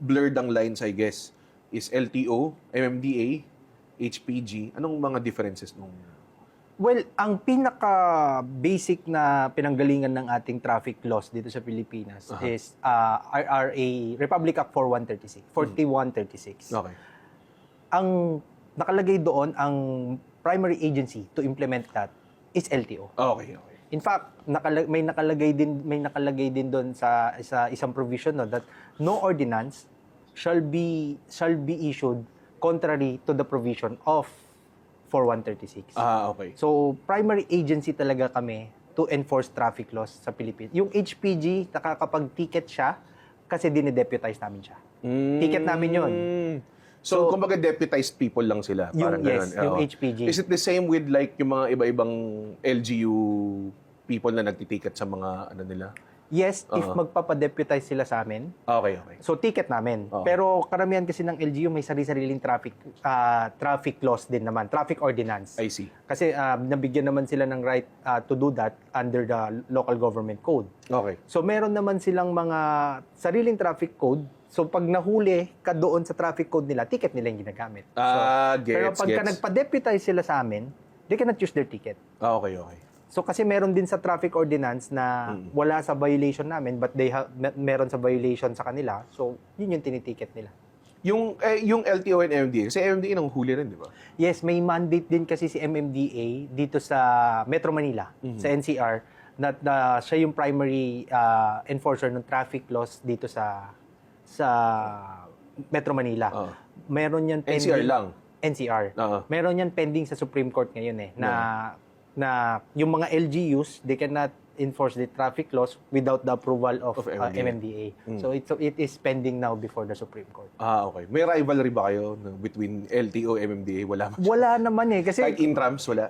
blurred ang lines, I guess, is LTO, MMDA, HPG. Anong mga differences nung... Well, ang pinaka basic na pinanggalingan ng ating traffic laws dito sa Pilipinas Aha. is uh, RRA Republic Act 4136, 4136. Okay. Ang nakalagay doon ang primary agency to implement that is LTO. Okay, okay. In fact, nakala- may nakalagay din may nakalagay din doon sa sa isang provision no that no ordinance shall be shall be issued contrary to the provision of 4136. Ah, okay. So, primary agency talaga kami to enforce traffic laws sa Pilipinas. Yung HPG, nakakapag-ticket siya kasi dinideputize namin siya. Ticket namin yun. So, So, kumbaga deputized people lang sila. Yung- Parang yes, ganun. yung Oo. HPG. Is it the same with like yung mga iba-ibang LGU people na nagtitiket sa mga ano nila? Yes, if Oo. magpapadeputize sila sa amin, Okay, okay. so ticket namin. Oo. Pero karamihan kasi ng LGU may sarili-sariling traffic ah, traffic laws din naman, traffic ordinance. I see. Kasi ah, nabigyan naman sila ng right ah, to do that under the local government code. Okay. So meron naman silang mga sariling traffic code. So pag nahuli ka doon sa traffic code nila, ticket nila yung ginagamit. So, Ah, pero gets, pagka gets. nagpa-deputize sila sa amin, they cannot use their ticket. Ah, okay, okay. So kasi meron din sa traffic ordinance na Mm. wala sa violation namin but they have me- meron sa violation sa kanila. So yun yung tiniticket nila. Yung eh, yung LTO and MMDA, kasi MMDA nang huli rin, di ba? Yes, may mandate din kasi si MMDA dito sa Metro Manila, Mm-hmm. sa NCR, na na siya yung primary uh, enforcer ng traffic laws dito sa sa Metro Manila. Oo. Meron yan NCR lang. NCR. Oo. Meron yan pending sa Supreme Court ngayon eh na na yung mga LGUs they cannot enforce the traffic laws without the approval of, Of uh, MMDA. MMDA. Mm. So it it is pending now before the Supreme Court. Ah, okay. May rivalry ba kayo between LTO MMDA? Wala ba? Wala naman eh kasi Kahit intrams, wala?